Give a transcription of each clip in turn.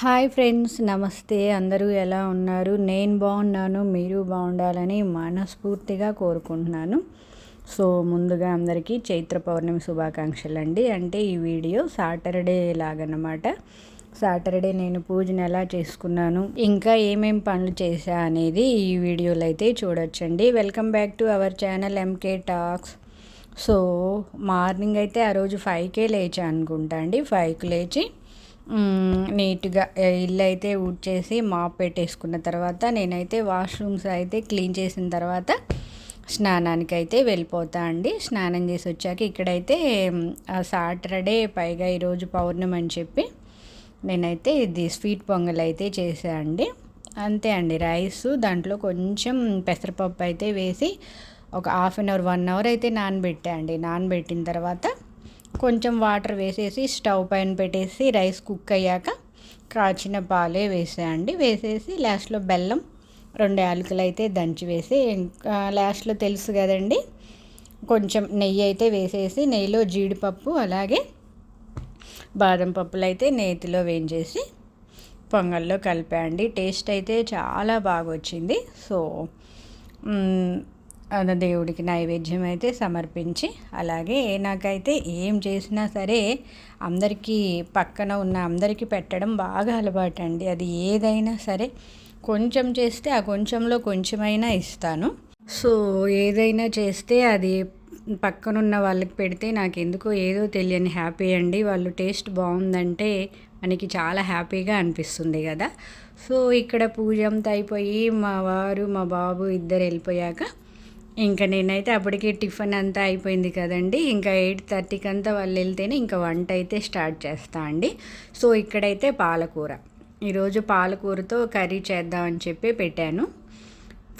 Hi friends నమస్తే. అందరూ ఎలా ఉన్నారు? నేను బాగున్నాను మీరు బాగుండాలని మనస్ఫూర్తిగా కోరుకుంటున్నాను. సో ముందుగా అందరికీ చైత్ర పౌర్ణమి శుభాకాంక్షలు అండి. అంటే ఈ వీడియో సాటర్డే లాగనమాట సాటర్డే నేను పూజను ఎలా చేసుకున్నాను ఇంకా ఏమేం పనులు చేశా అనేది ఈ వీడియోలో అయితే చూడొచ్చండి. Welcome back to our channel MK talks so morning అయితే ఆ రోజు ఫైవ్కే లేచా అనుకుంటా అండి. ఫైవ్కి లేచి నీట్గా ఇల్లు అయితే ఊడ్చేసి మాప్ పెట్టేసుకున్న తర్వాత నేనైతే వాష్రూమ్స్ అయితే క్లీన్ చేసిన తర్వాత స్నానానికి అయితే వెళ్ళిపోతా అండి. స్నానం చేసి వచ్చాక ఇక్కడైతే సాటర్డే పైగా ఈరోజు పౌర్ణమి అని చెప్పి నేనైతే ఇది స్వీట్ పొంగల్ అయితే చేసా అండి. అంతే అండి రైస్ దాంట్లో కొంచెం పెసరపప్పు అయితే వేసి ఒక half an hour one hour అయితే నానబెట్టా అండి. నానబెట్టిన తర్వాత కొంచెం వాటర్ వేసేసి స్టవ్ పైన పెట్టేసి రైస్ కుక్ అయ్యాక కాచిన పాలే వేసేయండి. వేసేసి లాస్ట్లో బెల్లం రెండు యాలకులు అయితే దంచి వేసి ఇంకా లాస్ట్లో తెలుసు కదండి కొంచెం నెయ్యి అయితే వేసేసి నెయ్యిలో జీడిపప్పు అలాగే బాదం పప్పులు అయితే నేతిలో వేయించేసి పొంగల్లో కలిపా టేస్ట్ అయితే చాలా బాగా వచ్చింది. సో దేవుడికి నైవేద్యం అయితే సమర్పించి అలాగే నాకైతే ఏం చేసినా సరే అందరికీ పక్కన ఉన్న అందరికీ పెట్టడం బాగా అలవాటు అండి అది ఏదైనా సరే కొంచెం చేస్తే ఆ కొంచెంలో కొంచెమైనా ఇస్తాను. సో ఏదైనా చేస్తే అది పక్కనున్న వాళ్ళకి పెడితే నాకు ఎందుకో ఏదో తెలియని హ్యాపీ అండి. వాళ్ళు టేస్ట్ బాగుందంటే మనకి చాలా హ్యాపీగా అనిపిస్తుంది కదా. సో ఇక్కడ పూజ అంతా అయిపోయి మా వారు మా బాబు ఇద్దరు వెళ్ళిపోయాక ఇంకా నేనైతే అప్పటికి టిఫిన్ అంతా అయిపోయింది కదండి. ఇంకా ఎయిట్ థర్టీకి అంతా వాళ్ళు వెళ్తేనే ఇంకా వంట అయితే స్టార్ట్ చేస్తా అండి. సో ఇక్కడైతే పాలకూర. ఈరోజు పాలకూరతో కర్రీ చేద్దామని చెప్పి పెట్టాను.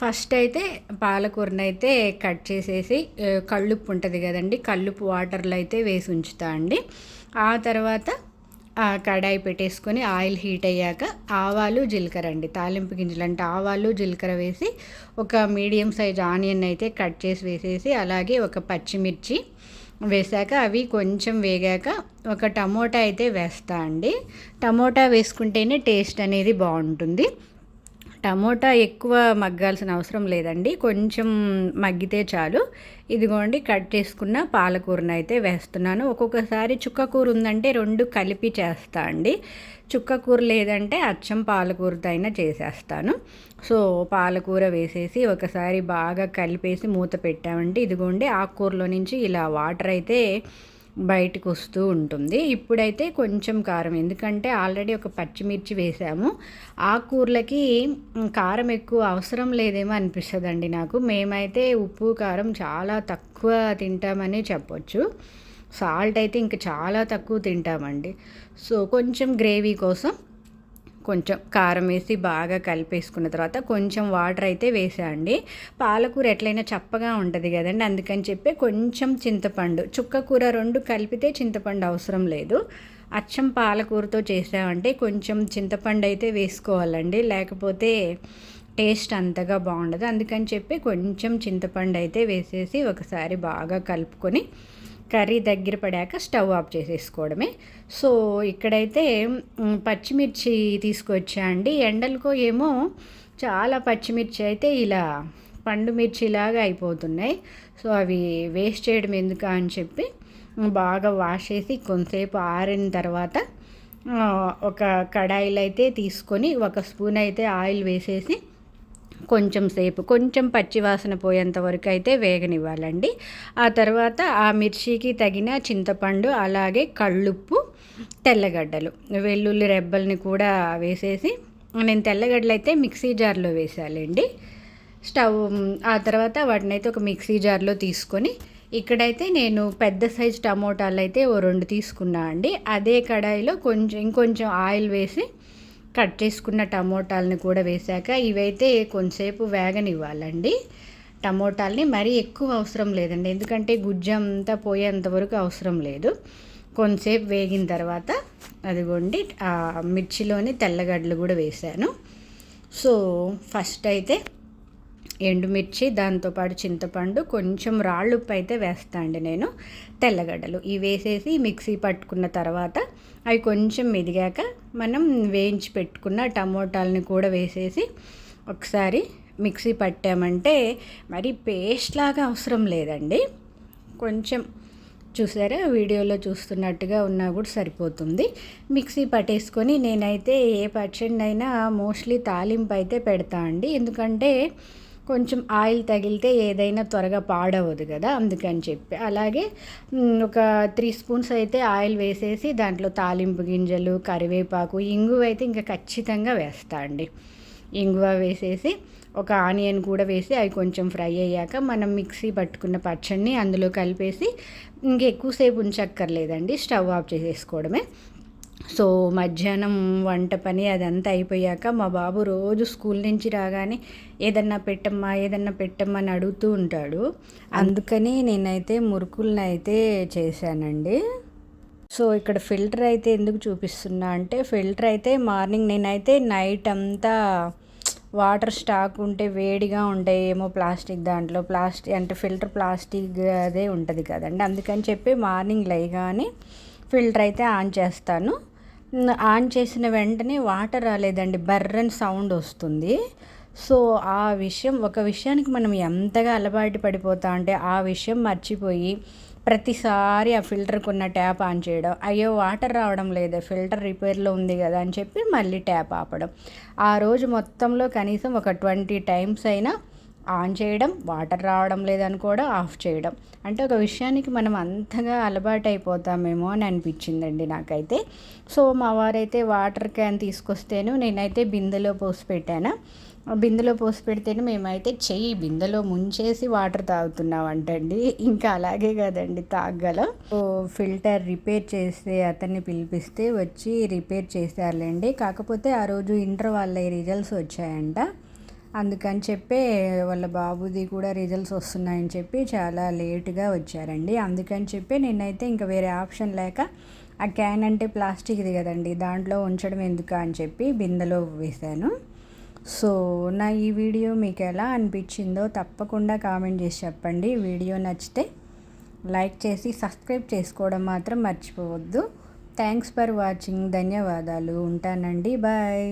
ఫస్ట్ అయితే పాలకూరను అయితే కట్ చేసేసి కళ్ళుప్పు ఉంటుంది కదండి కళ్ళుప్పు వాటర్లో అయితే వేసి ఉంచుతా అండి. ఆ తర్వాత కడాయి పెట్టేసుకొని ఆయిల్ హీట్ అయ్యాక ఆవాలు జీలకర్ర అండి. తాలింపు గింజలు అంటే ఆవాలు జీలకర్ర వేసి ఒక మీడియం సైజ్ ఆనియన్ అయితే కట్ చేసి వేసేసి అలాగే ఒక పచ్చిమిర్చి వేసాక అవి కొంచెం వేగాక ఒక టమోటా అయితే వేస్తా అండి. టమోటా వేసుకుంటేనే టేస్ట్ అనేది బాగుంటుంది. టమోటా ఎక్కువ మగ్గాల్సిన అవసరం లేదండి. కొంచెం మగ్గితే చాలు. ఇదిగోండి కట్ చేసుకున్న పాలకూరను అయితే వేస్తున్నాను. ఒక్కొక్కసారి చుక్కకూర ఉందంటే రెండు కలిపి చేస్తా అండి. చుక్కకూర లేదంటే అచ్చం పాలకూరతో అయినా చేసేస్తాను. సో పాలకూర వేసేసి ఒకసారి బాగా కలిపేసి మూత పెట్టామంటే ఇదిగోండి ఆకుకూరలో నుంచి ఇలా వాటర్ అయితే బయటకు వస్తూ ఉంటుంది. ఇప్పుడైతే కొంచెం కారం ఎందుకంటే ఆల్రెడీ ఒక పచ్చిమిర్చి వేసాము. ఆ కూరలకి కారం ఎక్కువ అవసరం లేదేమో అనిపిస్తుందండి నాకు. మేమైతే ఉప్పు కారం చాలా తక్కువ తింటామని చెప్పొచ్చు. సాల్ట్ అయితే ఇంకా చాలా తక్కువ తింటామండి. సో కొంచెం గ్రేవీ కోసం కొంచెం కారం వేసి బాగా కలిపేసుకున్న తర్వాత కొంచెం వాటర్ అయితే వేసేయండి. పాలకూర ఎట్లయినా చప్పగా ఉంటుంది కదండి అందుకని చెప్పి కొంచెం చింతపండు చుక్క కూర రెండు కలిపితే చింతపండు అవసరం లేదు. అచ్చం పాలకూరతో చేసామంటే కొంచెం చింతపండు అయితే వేసుకోవాలండి లేకపోతే టేస్ట్ అంతగా బాగుండదు. అందుకని చెప్పి కొంచెం చింతపండు అయితే వేసేసి ఒకసారి బాగా కలుపుకొని కర్రీ దగ్గర పడాక స్టవ్ ఆఫ్ చేసేసుకోవడమే. సో ఇక్కడైతే పచ్చిమిర్చి తీసుకొచ్చా అండి. ఎండలకో ఏమో చాలా పచ్చిమిర్చి అయితే ఇలా పండు మిర్చిలాగా అయిపోతున్నాయి. సో అవి వేస్ట్ చేయడం ఎందుకు అని చెప్పి బాగా వాష్ చేసి కొంతసేపు ఆరిన తర్వాత ఒక కడాయిలు అయితే తీసుకొని ఒక స్పూన్ అయితే ఆయిల్ వేసేసి కొంచెం సేపు కొంచెం పచ్చివాసన పోయేంత వరకు అయితే వేగనివ్వాలండి. ఆ తర్వాత ఆ మిర్చికి తగిన చింతపండు అలాగే కళ్ళుప్పు తెల్లగడ్డలు వెల్లుల్లి రెబ్బల్ని కూడా వేసేసి నేను తెల్లగడ్డలు అయితే మిక్సీ జార్లో వేసాలండి. స్టవ్ ఆ తర్వాత వాటిని అయితే ఒక మిక్సీ జార్లో తీసుకొని ఇక్కడైతే నేను పెద్ద సైజ్ టమోటాలు అయితే ఓ రెండు తీసుకున్నా అండి. అదే కడాయిలో కొంచెం ఇంకొంచెం ఆయిల్ వేసి కట్ చేసుకున్న టమోటాలని కూడా వేశాక ఇవైతే కొంతసేపు వేగనివ్వాలండి. టమోటాలని మరీ ఎక్కువ అవసరం లేదండి. ఎందుకంటే గుజ్జంతా పోయేంత వరకు అవసరం లేదు. కొంతసేపు వేగిన తర్వాత అదిగోండి ఆ మిర్చిలోని తెల్లగడ్డలు కూడా వేశాను సో ఫస్ట్ అయితే ఎండుమిర్చి దాంతోపాటు చింతపండు కొంచెం రాళ్ళుప్పు అయితే వేస్తా అండి నేను తెల్లగడ్డలు. ఇవి వేసేసి మిక్సీ పట్టుకున్న తర్వాత అవి కొంచెం మెదిగాక మనం వేయించి పెట్టుకున్న టమోటాలని కూడా వేసేసి ఒకసారి మిక్సీ పట్టామంటే మరి పేస్ట్ లాగా అవసరం లేదండి. కొంచెం చూసారా? వీడియోలో చూస్తున్నట్టుగా ఉన్నా కూడా సరిపోతుంది. మిక్సీ పట్టేసుకొని నేనైతే ఏ పచ్చడి అయినా మోస్ట్లీ తాలింపు అయితే పెడతా అండి. ఎందుకంటే కొంచెం ఆయిల్ తగిలితే ఏదైనా త్వరగా పాడవదు కదా అందుకని చెప్పి. అలాగే ఒక త్రీ స్పూన్స్ అయితే ఆయిల్ వేసేసి దాంట్లో తాలింపు గింజలు కరివేపాకు ఇంగువ అయితే ఇంకా ఖచ్చితంగా వేస్తా అండి. ఇంగువ వేసేసి ఒక ఆనియన్ కూడా వేసి అవి కొంచెం ఫ్రై అయ్యాక మనం మిక్సీ పట్టుకున్న పచ్చడిని అందులో కలిపేసి ఇంకెక్కువసేపు ఉంచక్కర్లేదండి స్టవ్ ఆఫ్ చేసేసుకోవడమే. సో మధ్యాహ్నం వంట పని అదంతా అయిపోయాక మా బాబు రోజు స్కూల్ నుంచి రాగానే ఏదన్నా పెట్టమ్మా ఏదన్నా పెట్టమ్మా అని అడుగుతూ ఉంటాడు. అందుకని నేనైతే మురుకులను అయితే చేశానండి. సో ఇక్కడ ఫిల్టర్ అయితే ఎందుకు చూపిస్తున్నా అంటే ఫిల్టర్ అయితే మార్నింగ్ నేనైతే నైట్ అంతా వాటర్ స్టాక్ ఉంటే వేడిగా ఉంటాయి ఏమో ప్లాస్టిక్ దాంట్లో ప్లాస్టిక్ అంటే ఫిల్టర్ ప్లాస్టిక్ అదే ఉంటుంది కదండి. అందుకని చెప్పి మార్నింగ్ లేగానే ఫిల్టర్ అయితే ఆన్ చేస్తాను. ఆన్ చేసిన వెంటనే వాటర్ రాలేదండి. బర్రని సౌండ్ వస్తుంది. సో ఆ విషయం ఒక విషయానికి మనం ఎంతగా అలవాటు పడిపోతా అంటే ఆ విషయం మర్చిపోయి ప్రతిసారి ఆ ఫిల్టర్కి ఉన్న ట్యాప్ ఆన్ చేయడం. అయ్యో వాటర్ రావడం లేదు ఫిల్టర్ రిపేర్లో ఉంది కదా అని చెప్పి మళ్ళీ ట్యాప్ ఆపడం. ఆ రోజు మొత్తంలో కనీసం ఒక ట్వంటీ టైమ్స్ అయినా ఆన్ చేయడం వాటర్ రావడం లేదని కూడా ఆఫ్ చేయడం. అంటే ఒక విషయానికి మనం అంతగా అలవాటు అయిపోతామేమో అని అనిపించిందండి నాకైతే. సో మా వారైతే వాటర్ క్యాన్ తీసుకొస్తేను నేనైతే బిందెలో పోసి పెట్టాను. బిందెలో పోసి పెడితేనే మేమైతే చెయ్యి బిందెలో ముంచేసి వాటర్ తాగుతున్నామంటండి. ఇంకా అలాగే కదండి తాగలం. ఓ ఫిల్టర్ రిపేర్ చేస్తే అతన్ని పిలిపిస్తే వచ్చి రిపేర్ చేశారులేండి. కాకపోతే ఆ రోజు ఇంటర్ వాళ్ళ రిజల్ట్స్ వచ్చాయంట. అందుకని చెప్పి వాళ్ళ బాబుది కూడా రిజల్ట్స్ వస్తున్నాయని చెప్పి చాలా లేట్గా వచ్చారండి. అందుకని చెప్పి నేనైతే ఇంకా వేరే ఆప్షన్ లేక ఆ క్యాన్ అంటే ప్లాస్టిక్ది కదండి దాంట్లో ఉంచడం ఎందుకు అని చెప్పి బిందెలో వేశాను. సో నా ఈ వీడియో మీకు ఎలా అనిపించిందో తప్పకుండా కామెంట్ చేసి చెప్పండి. వీడియో నచ్చితే లైక్ చేసి సబ్స్క్రైబ్ చేసుకోవడం మాత్రం మర్చిపోవద్దు. థ్యాంక్స్ ఫర్ వాచింగ్ ధన్యవాదాలు. ఉంటానండి. బాయ్